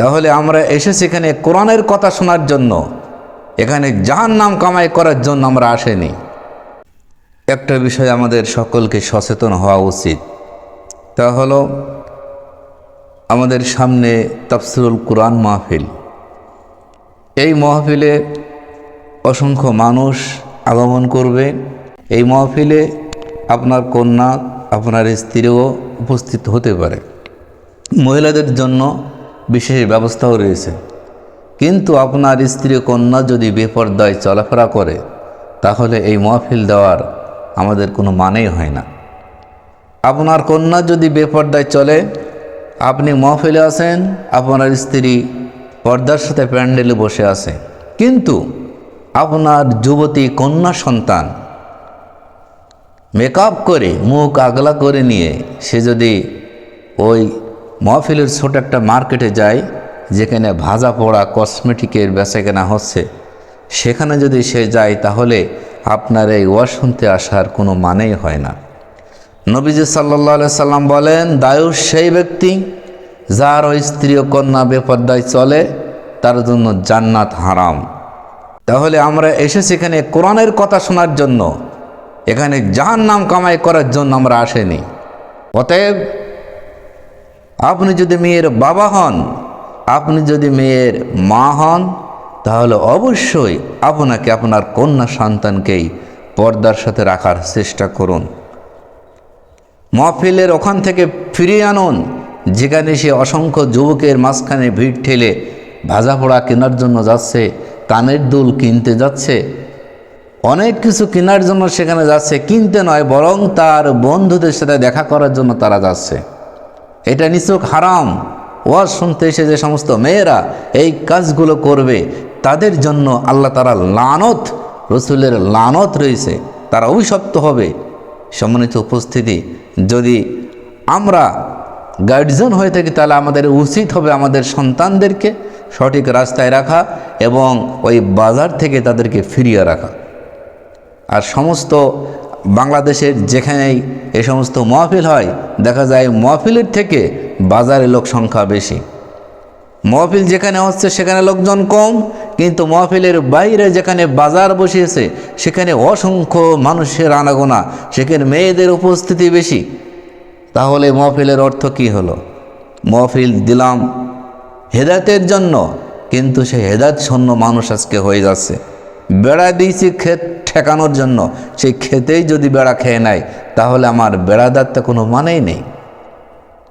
তাহলে আমরা এসেছি এখানে কোরআনের কথা শোনার জন্য। এখানে জাহান নাম কামাই করার জন্য আমরা আসেনি। একটা বিষয় আমাদের সকলকে সচেতন হওয়া উচিত। তা হলো, আমাদের সামনে তাফসিরুল কোরআন মাহফিল। এই মাহফিলে অসংখ্য মানুষ আগমন করবে। এই মাহফিলে আপনার কন্যা, আপনার স্ত্রীও উপস্থিত হতে পারে। মহিলাদের জন্য বিশেষ ব্যবস্থাও রয়েছে। কিন্তু আপনার স্ত্রী কন্যা যদি বেপর্দায় চলাফেরা করে, তাহলে এই মহফিল দেওয়ার আমাদের কোনো মানেই হয় না। আপনার কন্যা যদি বেপর্দায় চলে, আপনি মহফিলে আছেন আপনার স্ত্রী পর্দার সাথে প্যান্ডেলে বসে আছে। কিন্তু আপনার যুবতী কন্যা সন্তান মেকআপ করে, মুখ আগলা করে নিয়ে, সে যদি ওই মহফিলের ছোট একটা মার্কেটে যায় যেখানে ভাজা পোড়া কসমেটিকের বেচা কেনা হচ্ছে। সেখানে যদি সে যায়, তাহলে আপনার এই ওয়াজ শুনতে আসার কোনো মানেই হয় না। নবীজি সাল্লাহ সাল্লাম বলেন দায়ুষ সেই ব্যক্তি যার ওই স্ত্রী ও কন্যা বেপর্দায় চলে, তার জন্য জান্নাত হারাম। তাহলে আমরা এসেছি এখানে কোরআনের কথা শোনার জন্য। এখানে জাহান নাম কামাই করার জন্য আমরা আসেনি। অতএব আপনি যদি মেয়ের বাবা হন, আপনি যদি মেয়ের মা হন, তাহলে অবশ্যই আপনাকে আপনার কন্যা সন্তানকেই পর্দার সাথে রাখার চেষ্টা করুন। মহফিলের ওখান থেকে ফিরিয়ে আনুন, যেখানে সে অসংখ্য যুবকের মাঝখানে ভিড় ঠেলে ভাজা পোড়া কেনার জন্য যাচ্ছে, কানের দুল কিনতে যাচ্ছে। অনেক কিছু কেনার জন্য সেখানে যাচ্ছে, কিনতে নয়, বরং তার বন্ধুদের সাথে দেখা করার জন্য তারা যাচ্ছে। এটা নিছক হারাম। ওয়াজ শুনতে এসে যে সমস্ত মেয়েরা এই কাজগুলো করবে, তাদের জন্য আল্লাহ তারা লানত, রসুলের লানত রয়েছে। তারা অভিশপ্ত হবে। সম্মানিত উপস্থিতি, যদি আমরা গার্ডিয়ান হয়ে থাকি, তাহলে আমাদের উচিত হবে আমাদের সন্তানদেরকে সঠিক রাস্তায় রাখা এবং ওই বাজার থেকে তাদেরকে ফিরিয়ে রাখা। আর সমস্ত বাংলাদেশের যেখানেই এ সমস্ত মহফিল হয়, দেখা যায় মহফিলের থেকে বাজারে লোক সংখ্যা বেশি। মহফিল যেখানে হচ্ছে সেখানে লোকজন কম, কিন্তু মহফিলের বাইরে যেখানে বাজার বসিয়েছে, সেখানে অসংখ্য মানুষের আনাগোনা, সেখানে মেয়েদের উপস্থিতি বেশি। তাহলে মহফিলের অর্থ কি হলো? মহফিল দিলাম হেদায়তের জন্য, কিন্তু সে হেদায়ত শূন্য মানুষ আজকে হয়ে যাচ্ছে। বেড়া দিয়েছি ক্ষেত ঠেকানোর জন্য। সেই ক্ষেতেই যদি বেড়া খেয়ে নেয়, তাহলে আমার বেড়াদার তো কোনো মানেই নেই।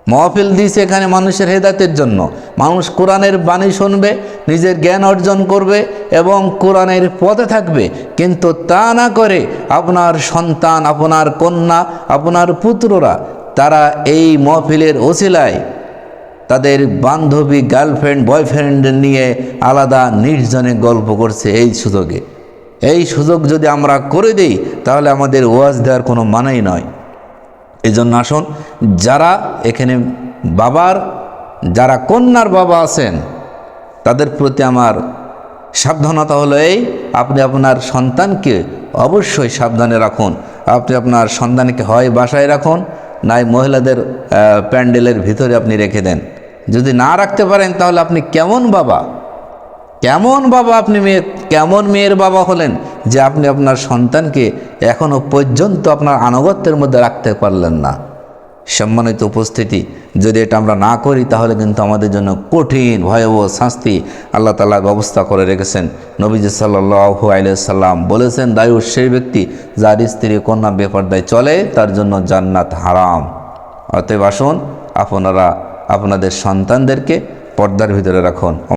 মহফিল দিয়েছে এখানে মানুষের হেদাতের জন্য। মানুষ কোরআনের বাণী শুনবে, নিজের জ্ঞান অর্জন করবে এবং কোরআনের পথে থাকবে। কিন্তু তা না করে আপনার সন্তান, আপনার কন্যা, আপনার পুত্ররা, তারা এই মহফিলের ওসিলায় তাদের বান্ধবী গার্লফ্রেন্ড, বয়ফ্রেন্ড নিয়ে আলাদা নির্জনে গল্প করছে এই সুযোগে। এই সুযোগ যদি আমরা করে দিই, তাহলে আমাদের ওয়াজ দেওয়ার কোনো মানেই নয়। এই জন্য আসুন, যারা এখানে বাবার, যারা কন্যার বাবা আছেন, তাদের প্রতি আমার সাবধানতা হলো এই, আপনি আপনার সন্তানকে অবশ্যই সাবধানে রাখুন। আপনি আপনার সন্তানকে হয় বাসায় রাখুন, নাই মহিলাদের প্যান্ডেলের ভিতরে আপনি রেখে দেন। যদি না রাখতে পারেন, তাহলে আপনি কেমন বাবা? কেমন বাবা আপনি মেয়ে, কেমন মেয়ের বাবা হলেন যে আপনি আপনার সন্তানকে এখনও পর্যন্ত আপনার আনুগত্যের মধ্যে রাখতে পারলেন না? সম্মানিত উপস্থিতি, যদি এটা আমরা না করি, তাহলে কিন্তু আমাদের জন্য কঠিন, ভয়াবহ শাস্তি আল্লাহ তালা ব্যবস্থা করে রেখেছেন। নবীজি সাল্লাহু আলাইসাল্লাম বলেছেন, দায়ু সেই ব্যক্তি যার স্ত্রী কন্যা বেপর্দায় চলে, তার জন্য জান্নাত হারাম। অতএব আসুন, আপনারা আপনাদের সন্তানদেরকে পর্দার ভিতরে রাখুন।